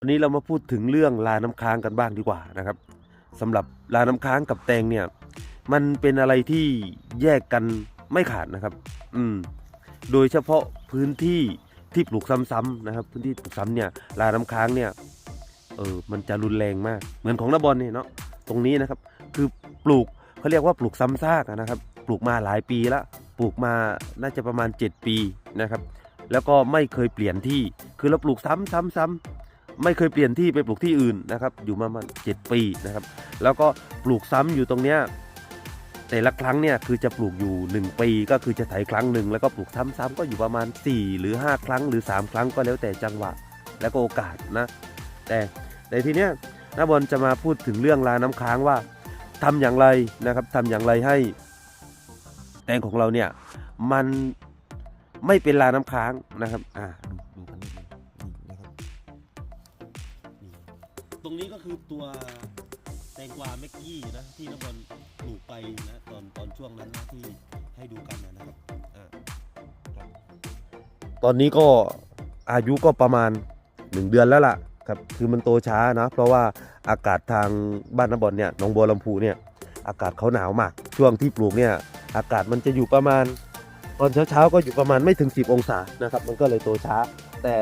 วันนี้เรามาพูดถึงเรื่องลาน้ำค้างกันบ้างดีกว่านะครับสำหรับลาน้ำค้างกับแตงเนี่ย มันเป็นอะไรที่แยกกันไม่ขาดนะครับ อืม โดยเฉพาะพื้นที่ที่ปลูกซ้ำๆนะครับ พื้นที่ปลูกซ้ำเนี่ยลาน้ำค้างเนี่ย เออ มันจะรุนแรงมาก เหมือนของนบอลเนี่ยเนาะตรงนี้นะครับ คือปลูกเขาเรียกว่าปลูกซ้ำซากนะครับ ปลูกมาหลายปีแล้วปลูกมาน่าจะประมาณ 7 ปีนะครับ แล้วก็ไม่เคยเปลี่ยนที่คือเราปลูกซ้ำซ้ำซ้ำ ไม่เคยเปลี่ยนที่ไปปลูกที่อื่นนะครับ อยู่มาประมาณเจ็ดปีนะครับ แล้วก็ปลูกซ้ำอยู่ตรงเนี้ยแต่ละครั้งเนี่ยคือจะปลูกอยู่ 1 ปีก็คือจะไถครั้งหนึ่งแล้วก็ปลูกซ้ำๆก็อยู่ประมาณ 4 หรือ 5 ครั้งหรือ 3 ครั้งก็แล้วแต่จังหวะแล้วก็โอกาสนะ แต่ในทีเนี้ยน้าบอลจะมาพูดถึงเรื่องลาน้ำค้างว่าทำอย่างไรนะครับทำอย่างไรให้ แตงของเราเนี่ยมันไม่เป็นลาน้ำค้างนะครับอ่า ตรงนี้ก็คือตัวแตงกวาเมกกี้นะที่น้าบอลปลูกไปนะตอนตอนช่วงนั้นนะที่ให้ดูกันนะครับอ่าครับตอนนี้ก็อายุก็ประมาณ 1 เดือนแล้วล่ะครับคือมันโตช้านะ เพราะว่าอากาศทางบ้านน้าบอลเนี่ยหนองบัวลำพูเนี่ยอากาศเขาหนาวมาก ช่วงที่ปลูกเนี่ยอากาศมันจะอยู่ประมาณตอนเช้าๆก็อยู่ประมาณไม่ถึง 10 องศานะครับ มันก็เลยโตช้า แต่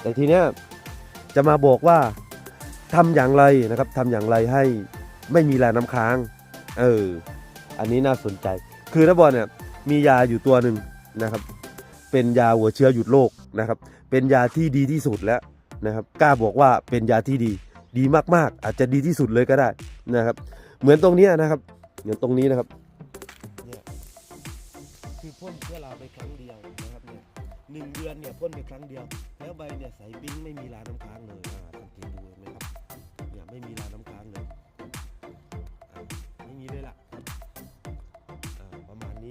แต่ทีเนี้ยจะมาบอกว่า ทำอย่างไรนะครับทำอย่างไรให้ไม่มีแรงน้ำค้าง เออ อันนี้น่าสนใจ คือน้าบอลเนี่ยมียาอยู่ตัวหนึ่งนะครับ เป็นยาหัวเชื้อหยุดโรคนะครับ เป็นยาที่ดีที่สุดแล้วนะครับ กล้าบอกว่าเป็นยาที่ดี ดีมากๆ อาจจะดีที่สุดเลยก็ได้นะครับ เหมือนตรงนี้นะครับ เหมือนตรงนี้นะครับเนี่ยคือพ่นเชื้อราไปครั้งเดียวนะครับเนี่ยหนึ่งเดือนเนี่ยพ่นไปครั้งเดียว แล้วใบเนี่ยใสปิ้งไม่มีลาน้ำค้าง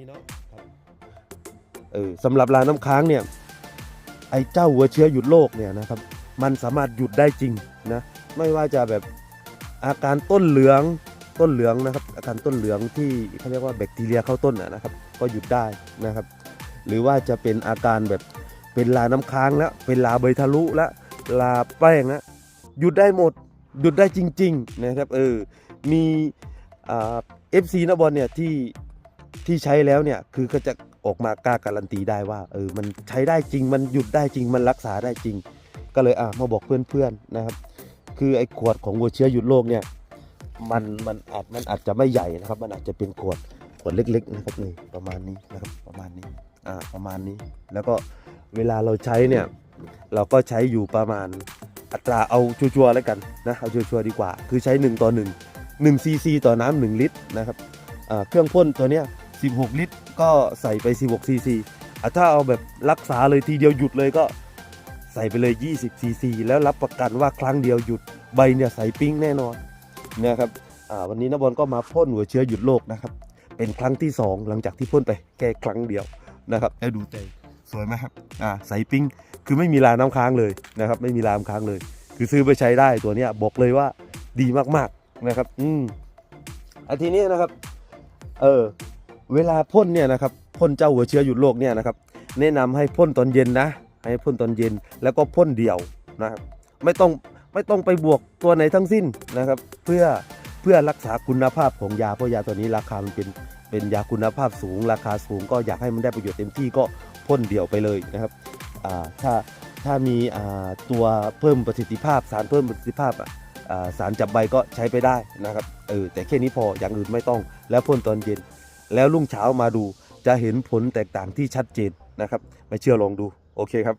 นี้เนาะเออสำหรับลาน้ำค้างเนี่ยไอ้เจ้าหัวเชื้อหยุดโรคเนี่ยนะครับมันสามารถหยุดได้จริงนะไม่ว่าจะแบบอาการต้นเหลืองต้นเหลืองนะครับ อาการต้นเหลืองที่เขาเรียกว่าแบคทีเรียเข้าต้นนะครับ ก็หยุดได้นะครับ หรือว่าจะเป็นอาการแบบเป็นลาน้ำค้างแล้วเป็นลาใบทะลุแล้วลาแป้งแล้วหยุดได้หมดหยุดได้จริง ๆ นะครับ เออมีเอฟซีนบอลเนี่ยที่ ที่ใช้แล้วเนี่ยคือก็จะออกมากล้าการันตีได้ว่าเออมันใช้ได้จริง มันหยุดได้จริง มันรักษาได้จริง ก็เลยอะมาบอกเพื่อนๆนะครับ คือไอ้ขวดของวัวเชื้อหยุดโรคเนี่ยมันมันอาจมันอาจจะไม่ใหญ่นะครับ มันอาจจะเป็นขวดขวดเล็กๆนะครับนี่ประมาณนี้นะครับประมาณนี้อ่าประมาณนี้ แล้วก็เวลาเราใช้เนี่ยเราก็ใช้อยู่ประมาณอัตราเอาชัวร์ๆแล้วกันนะเอาชัวร์ๆดีกว่า คือใช้ 1 ต่อ 1 1ซีซีต่อน้ำ1ลิตรนะครับอ่าเครื่องพ่นตัวเนี้ย 16 ลิตร ก็ใส่ไป 16 ซีซีอะถ้าเอาแบบรักษาเลยทีเดียวหยุดเลยก็ใส่ไปเลย 20 ซีซี แล้วรับประกันว่าครั้งเดียวหยุดใบเนี่ยใส่ปิ้งแน่นอนนะครับอ่าวันนี้นบอลก็มาพ่นหัวเชื้อหยุดโรคนะครับ เป็นครั้งที่ 2 หลังจากที่พ่นไปแค่ครั้งเดียวนะครับแล้วดูใจสวยไหมครับอ่าใส่ปิ้งคือไม่มีลาน้ำค้างเลยนะครับ ไม่มีลาน้ำค้างเลย คือซื้อไปใช้ได้ตัวเนี้ยบอกเลยว่าดีมากๆนะครับ อืมอันทีนี้นะครับ เออ เวลาพ่นเนี่ยนะครับพ่นเจ้าหัวเชื้อหยุดโรคเนี่ยนะครับแนะนำให้พ่นตอนเย็นนะ ให้พ่นตอนเย็นแล้วก็พ่นเดี่ยวนะครับไม่ต้องไม่ต้องไปบวกตัวไหนทั้งสิ้นนะครับ เพื่อเพื่อรักษาคุณภาพของยาเพราะยาตัวนี้ราคามันเป็นเป็นยาคุณภาพสูง ราคาสูงก็อยากให้มันได้ประโยชน์เต็มที่ก็พ่นเดี่ยวไปเลยนะครับถ้าถ้ามีตัวเพิ่มประสิทธิภาพ สารเพิ่มประสิทธิภาพสารจับใบก็ใช้ไปได้นะครับเออแต่แค่นี้พออย่างอื่นไม่ต้องแล้วพ่นตอนเย็น แล้วรุ่งเช้ามาดูจะเห็นผลแตกต่างที่ชัดเจนนะครับ ไม่เชื่อลองดู โอเคครับ